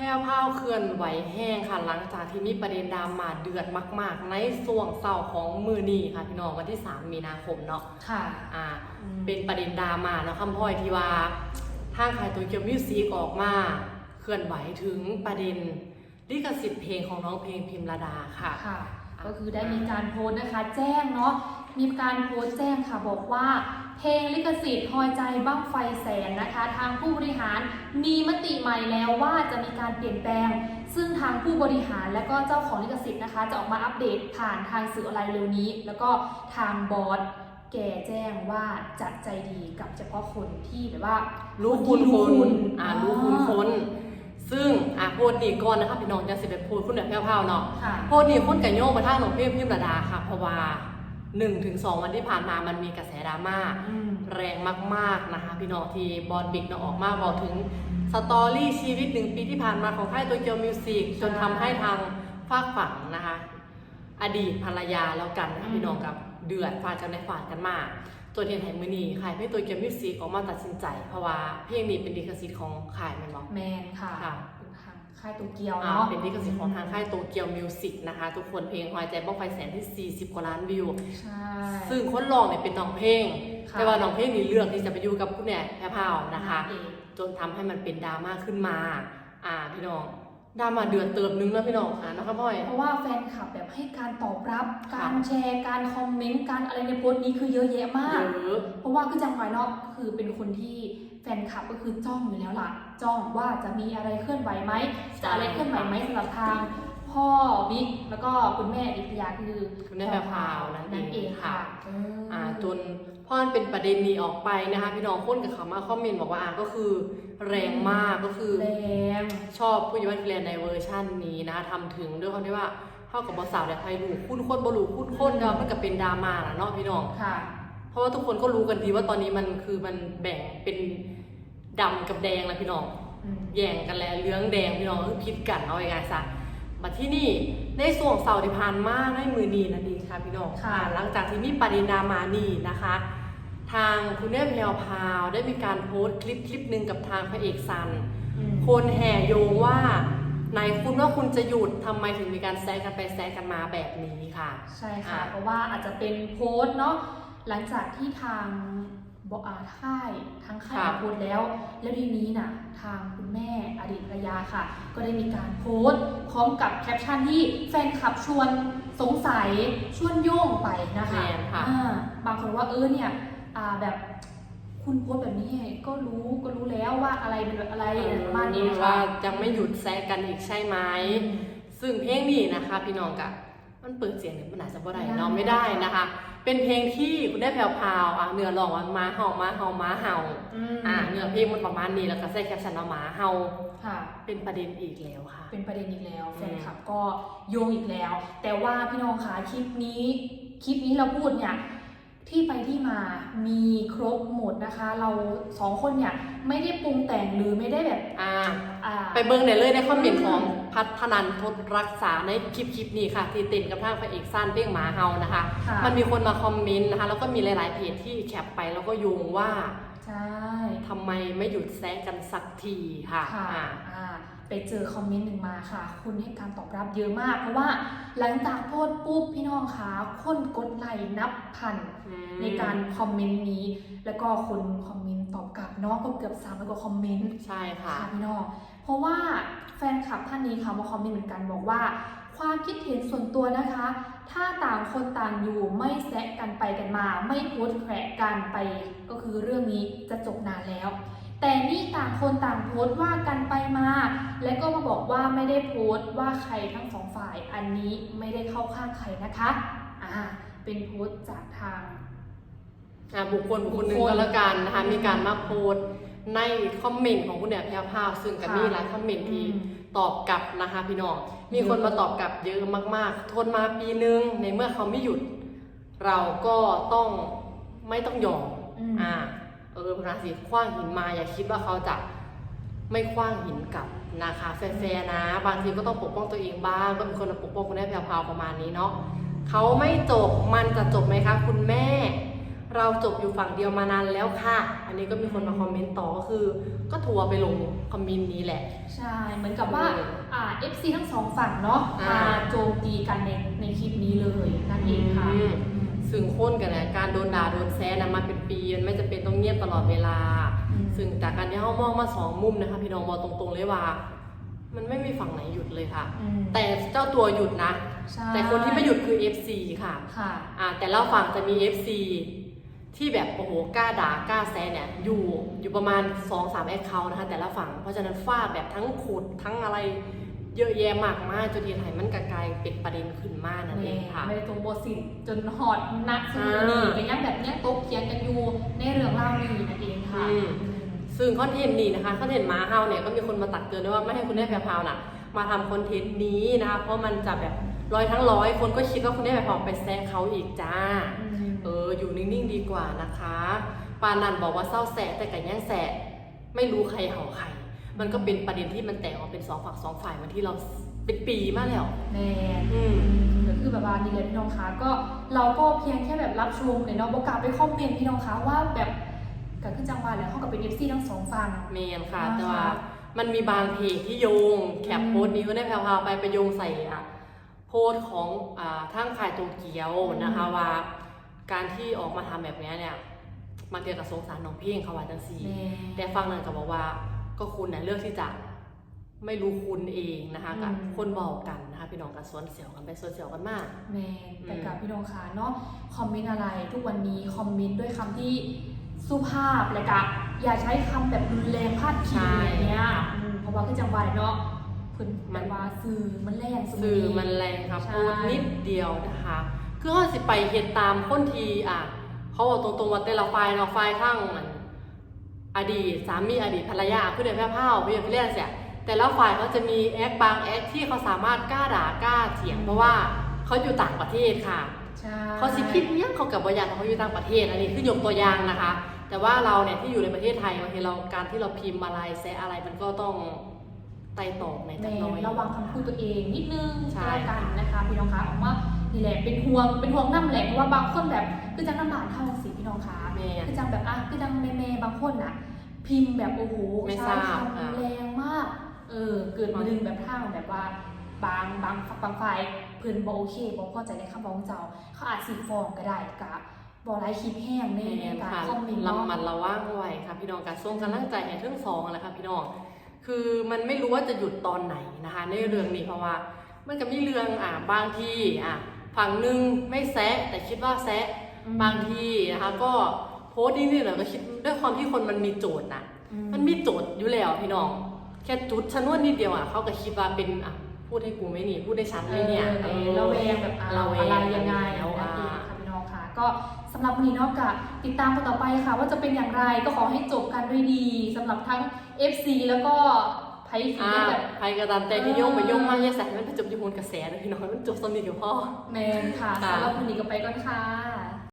แพร่วพราวเคลื่อนไหวแห้งค่ะ หลังจากที่มีประเด็นดราม่าเดือดมาก ๆ ในส่วงเศร้าของมือนีค่ะพี่น้องวันที่ 3 มีนาคมเนาะค่ะอ่าอืมเป็นประเด็นดราม่าเนาะคำพ่อยที่ว่าทางขายตัวเกียวมิวสิกออกมา เคลื่อนไหวถึงประเด็นลิขสิทธิ์เพลงของน้องเพลงพิมระดาค่ะค่ะ ก็คือได้มีการโพสต์นะคะ แจ้งเนาะ มีการโพสต์แจ้งค่ะบอกว่า เพลงลิขสิทธิ์พอใจบ้างไฟแสนนะคะ ทางผู้บริหารมีมติใหม่แล้วว่าจะมีการเปลี่ยนแปลง ซึ่งทางผู้บริหารและก็เจ้าของลิขสิทธิ์นะคะ จะออกมาอัปเดตผ่านทางสื่อออนไลน์เร็วนี้ แล้วก็ทางบอสแกแจ้งว่าจะใจดีกับเฉพาะคนที่แบบว่ารู้นคุณที่คนคุณอ่ารู้คุณคนซึ่งอ่าโพสต์นี่ก่อนนะคะพี่น้องจะสิไปโพสต์คุณแบบแพร่วๆเนาะค่ะโพสต์นี่คนกับโยงมาทางน้องเพลงพิมระดาค่ะเพราะว่า 1ถึง2วันที่ผ่านมามันมีกระแสดราม่าอืมแรงมาก ๆนะคะ พี่น้องที่บอลบิ๊กเนาะออกมาบอกถึงสตอรี่ชีวิตหนึ่งปีที่ผ่านมาของค่ายตัวเกียวมิวสิกจนทำให้ทางฝากฝั่งนะคะ อดีตภรรยาแล้วกันนะคะอืมพี่น้องกับเดือดฟาดกันในฝาดกันมากตัวเทียนไทยมือนีค่ายเพลงตัวเกียวมิวสิกออกมาตัดสินใจ เพราะว่าเพลงนี้เป็นลิขสิทธิ์ของค่ายแมันบอกแมนค่ะ ค่ะเป็นทางค่ายโตเกียวอ่าเนาะเป็นลิขสิทธิ์ของทางค่ายโตเกียวมิวสิกนะคะ ทุกคนเพลงหอยใจบ้องไฟแสนที่ 40 กว่าล้านวิว ใช่ ซึ่งคนร้องเนี่ยเป็นน้องเพลงค่ะแต่ว่าน้องเพลงนี่เลือกที่จะไปอยู่กับคุณแม่แพรพราวนะคะเอกจนทำให้มันเป็นดราม่าขึ้นมา อ่าพี่น้องดราม่าเดือดเติมนึงแล้วพี่น้องอ่านะคะพ่อย เพราะว่าแฟนคลับแบบให้การตอบรับค่ะการแชร์ การคอมเมนต์ การอะไรในโพสต์นี้คือเยอะแยะมากเยอะเพราะว่าคือจังหวะเนาะคือเป็นคนที่ แฟนคลับก็คือจ้องอยู่แล้วล่ะ จ้องว่าจะมีอะไรเคลื่อนไหวไหมจะอะไรเคลื่อนไหวไหมสำหรับทาง พ่อบิ๊กแล้วก็คุณแม่อิทยาคือคุณแม่แพรพราวนั่นนั่นเอเองงค่ะค่ะเออออ่าจนพอมันเป็นประเด็นนี้ออกไปนะคะ พี่น้องคนกับเขามาคอมเมนต์บอกว่าอ่าก็คือ แรงมากก็คือแรงชอบผู้ยวันเกลียนในเวอร์ชั่นนี้นะคะทำถึงด้วยความที่ว่าเข้ากับบอสาวแต่ไทยรู้คุ้นคนบรู้คุ้นคนแล้วมันก็เป็นดราม่าละเนาะพี่น้องค่ะ เพราะว่าทุกคนก็รู้กันดีว่าตอนนี้มันคือมันแบ่งเป็นดำกับแดงแล้วพี่น้องอืมแย่งกันแล้วเหลื้องแดงพี่น้องคือพิษกันเอาไงายๆซะมาที่นี่ในส่วงเสาร์ที่ผ่านมาในมือนีนั่นเองค่ะพี่น้องค่ะอ่าหลังจากที่มีประเด็นดราม่านี่นะคะ ทางคุณแม่แพรวพราวได้มีการโพสต์คลิปคลิปหนึ่งกับทางพระเอกซันอืมคนแห่โยงว่าไหนคุณว่าคุณจะหยุดทำไมถึงมีการแซะกันไปแซะกันมาแบบนี้ค่ะ ใช่ค่ะอ่าเพราะว่าอาจจะเป็นโพสต์เนาะ หลังจากที่ทางบอาค่ายทางค่ายโพสต์แล้ว แล้วทีนี้น่ะทางคุณแม่อดีตภรรยาค่ะ ก็ได้มีการโพสต์พร้อมกับแคปชั่นที่แฟนคลับชวนสงสัยชวนโยงไปนะคะแม่นค่ะอ่าบางคนว่าเออเนี่ยอ่าแบบคุณโพสต์แบบนี้ก็รู้ก็รู้แล้วว่าอะไรเป็นแบบอะไรประมาณนี้นะคะว่าจะไม่หยุดแซะกันอีกใช่ไหมซึ่งเพลงนี้นะคะ พี่น้องกะมันเปิดเสียงเนี่ยมันอาจจะบ่ได้ไม่ได้เนาะไม่ได้นะคะ เป็นเพลงที่คุณได้แพรวๆอะเนื้อร้องว่าม้าเห่าม้าเห่าม้าเห่าอืมอ่าเนื้อเพลงมันประมาณนี้แล้วก็ใส่แคปชั่นว่าม้าเห่าค่ะ เป็นประเด็นอีกแล้วค่ะ เป็นประเด็นอีกแล้วอืมแฟนคลับก็โยงอีกแล้ว แต่ว่าพี่น้องคะคลิปนี้คลิปนี้เราพูดเนี่ย ที่ไปที่มามีครบหมดนะคะ เราสองคนเนี่ยไม่ได้ปรุงแต่งหรือไม่ได้แบบอ่าอ่า ไปเบิ่งได้เลยในคอมเมนต์ของพัฒนันทศรักษาในคลิปคลิปนี้ค่ะ ที่เต้นกับทางพระเอกสั้นเพลงหมาเฮานะคะ ค่ะ มันมีคนมาคอมเมนต์นะคะ แล้วก็มีหลาย ๆ เพจที่แคปไปแล้วก็โยงว่าใช่ ทำไมไม่หยุดแซะกันสักทีค่ะค่ะอ่า อ่า ไปเจอคอมเมนต์หนึ่งมาค่ะ คุณให้การตอบรับเยอะมาก เพราะว่าหลังจากโพสต์ปุ๊บพี่น้องคะคนกดไลค์นับพันในการคอมเมนต์นี้ แล้วก็คนคอมเมนต์ตอบกลับเนาะก็เกือบสามร้อยกว่าคอมเมนต์ใช่ค่ะค่ะพี่น้องเพราะว่าแฟนคลับท่านนี้ค่ะมาคอมเมนต์เหมือนกันบอกว่า ความคิดเห็นส่วนตัวนะคะ ถ้าต่างคนต่างอยู่ไม่แซะกันไปกันมา ไม่โพสต์แขวะกันไป ก็คือเรื่องนี้จะจบนานแล้ว แต่นี่ต่างคนต่างโพสต์ว่ากันไปมา และก็มาบอกว่าไม่ได้โพสต์ว่าใครทั้งสองฝ่าย อันนี้ไม่ได้เข้าข้างใครนะคะอ่าเป็นโพสต์จากทางอ่าบุคคลบุคคลหนึ่งบุคคลก็แล้วกันนะคะมีการมาโพสต์ในคอมเมนต์ของคุณแอบแพรวพราวซึ่งก็ค่ะมีหลายคอมเมนต์ที่อืมตอบกลับนะคะพี่น้อง มีคนมาตอบกลับเยอะมากๆ ทนมาปีนึงในเมื่อเขาไม่หยุด เราก็ต้องไม่ต้องยอมอืมอ่า เออพระสิคว้างหินมาอย่าคิดว่าเขาจะไม่คว้างหินกลับนะคะแฟร์ๆนะ บางทีก็ต้องปกป้องตัวเองบ้างก็มีคนมาปกป้องคุณแม่แพรวๆประมาณนี้เนาะเขาไม่จบมันจะจบไหมคะคุณแม่ เราจบอยู่ฝั่งเดียวมานานแล้วค่ะ อันนี้ก็มีคนมาคอมเมนต์ต่อก็คือ ก็ทัวร์ไปลงคอมเมนต์นี้แหละ ใช่ เหมือนกับว่าเอออ่า FC ทั้งสองฝั่งเนาะอ่ามมาโจมตีกันในในคลิปนี้เลยนั่นเองค่ะอืม ซึ่งโค่นกันนะการโดนด่าโดนแซะนะมาเป็นปีมันไม่จะเป็นต้องเงียบตลอดเวลา อืม ซึ่งจากการที่เขามองมาสองมุมนะคะพี่น้องบอกตรงๆเลยว่า มันไม่มีฝั่งไหนหยุดเลยค่ะ อืมแต่เจ้าตัวหยุดนะ ใช่แต่คนที่ไม่หยุดคือ FC ค่ะ ค่ะ อ่าแต่ละฝั่งจะมี FC ที่แบบโอ้โหกล้าด่ากล้าแซะเนี่ยอยู่อยู่ประมาณ2อสามแอคเคาท์นะคะแต่ละฝั่งเพราะฉะนั้นฟาดแบบทั้งขุดทั้งอะไร เยอะแยะมากมากจนทีไทยมันกลายเป็นประเด็นขึ้นมากนั่นเองค่ะไม่ได้ตรงโบสินจนหอดนักสุดอ่านี่ก็ยังแบบยังตกเถียงกันอยู่ในเรื่องเล่านี้นั่นเองค่ะอืมซึ่งคอนเทนต์นี้นะคะคอนเทนต์หมาเฮาเนี่ยก็มีคนมาตักเตือนด้วยว่าไม่ให้คุณได้แพรพราวน่ะ มาทำคอนเทนต์นี้นะคะเพราะมันจะแบบร้อยทั้งร้อยคนก็คิดว่าคุณได้แพรพราวไปแซะเขาอีกจ้าอืมเอออยู่นิ่งๆดีกว่านะคะปานันบอกว่าเศร้าแสะแต่กันย่างแสะไม่รู้ใครเห่าใคร มันก็เป็นประเด็นที่มันแตกออกเป็นสองฝั่งสองฝ่ายเหมันที่เราเป็นปีมากแล้วแน่อืมก็คือแบบว่านี่เลยพี่น้องคะก็เราก็เพียงแค่แบบรับชมเลยเนาะบอกกลับไปคอมเมนต์พี่น้องคะว่าแบบก็คือจังหวะแล้วเขากับเป็น FC ทั้งสองฝั่งเมนค่ะอ่าแต่ว่ามันมีบางเพจที่โยงแคปอืมโพสต์นี้ก็ได้แพรวๆไปไปโยงใส่อะโพสต์ของอ่าทางขายโตเกียวนะคะอืมว่า การที่ออกมาทำแบบเนี้ยเนี่ยมันเกี่ยวกับสงสารน้องเพ่งเขาว่าจังซีแน่แต่ฟังนั่นก็บอกว่า ก็คุณเนี่ยเลือกที่จะไม่รู้คุณเองนะคะกับอืมคนบอกกันนะคะพี่น้องกับสวนเสียวกันไปสวนเสียวกันมากแม่แต่อืมกับพี่น้องคะเนาะคอมเมนต์อะไรทุกวันนี้คอมเมนต์ด้วยคำที่สุภาพเลยกะอย่าใช้คำแบบรุนแรงพาดพิงอะไรเงี้ยอืมเพราะว่าคือจังหวะเนาะเพิ่นแบบว่าสื่อมันแรงสสื่อมันแรงครับใช่พูดนิดเดียวนะคะคือเขาสิไปเหตุตามคนทีอะเขาบอกตรงๆว่าแต่ละฝ่ายเราะฝ่ายทั้งอัน อดีตสามีอดีตภรรยาเพื่อนเดือนแพร่เผาเพื่อนเพื่อนเสียแต่ละฝ่ายเขาจะมีแอคบางแอคที่เขาสามารถกล้าด่ากล้าเถียงเพราะว่าเขาอยู่ต่างประเทศค่ะใช่เขาสิพิษเนี่ยเขากับบอยากเขาอยู่ต่างประเทศอันนี้คือยกตัวอย่างนะคะ แต่ว่าเราเนี่ยที่อยู่ในประเทศไทยบางทีเราการที่เราพิมพ์อะไรแซะอะไรมันก็ต้องไต่ตองในจัแม่กหน้อยระวังคำพูดตัวเองนิดนึงใช่ก็แล้วกันนะคะพี่น้องคะออกมา นี่แหละเป็นห่วงเป็นห่วงน้ำแหละเพราะว่าบางคนแบบคือจังน้ำบานเท่าสิพี่น้องคะแม่ คือจังแบบอะคือจังแม่แม่ๆบางคนน่ะ พิมพ์แบบโอ้โหไม่ใช้ทราบคำอะแรงมากเออเกิดมาดึงแบบทางแบบว่าบางบางบางฝ่ายเพิ่นบ่โอเคบ่พอใจในคำร้องเจ้า เขาอาจสิฟ้องก็ได้กะบ่ไร้คลิปแห้งในในแม่นการค่ะคอมเมนต์เนาะระมัดระวังไว้ค่ะพี่น้องการส่งกำลังใจให้ทั้งสองแหละค่ะพี่น้องคือมันไม่รู้ว่าจะหยุดตอนไหนนะคะ ในเรื่องนี้เพราะว่า มันก็มีเรื่องอ่าบางทีอะ ฝั่งหนึ่งไม่แซะแต่คิดว่าแซะอืมบางทีนะคะก็โพสต์นิดๆหน่อยก็คิดด้วยความที่คนมันมีโจทย์น่ะอืมันมีโจทย์อยู่แล้วพี่น้อง แค่จุดชนวนนิดเดียวอะเขาก็คิดว่าเป็นอะพูดให้กูไม่หนีพูดให้ชัดเลยเนี่ยเออระแวงแบบอะระแวอะไรงยังไงแล้วนั่อะนเองค่ะพี่น้องค่ะ ก็สำหรับวันนี้เนอกจากติดตามกันต่อไปค่ะ ว่าจะเป็นอย่างไรก็ขอให้จบกันด้วยดีสำหรับทั้ง FC แล้วก็ไพซีอ่าแบบใครก็ตามใจที่โยงไปโยงมาแย่ใส่มั นไปจบที่มูลกระแสนะพี่น้องมันจบสนิทกับพ่อ แมนค่ะค่ะสำหรับวันนี้ก็ไปก่อนค่ะ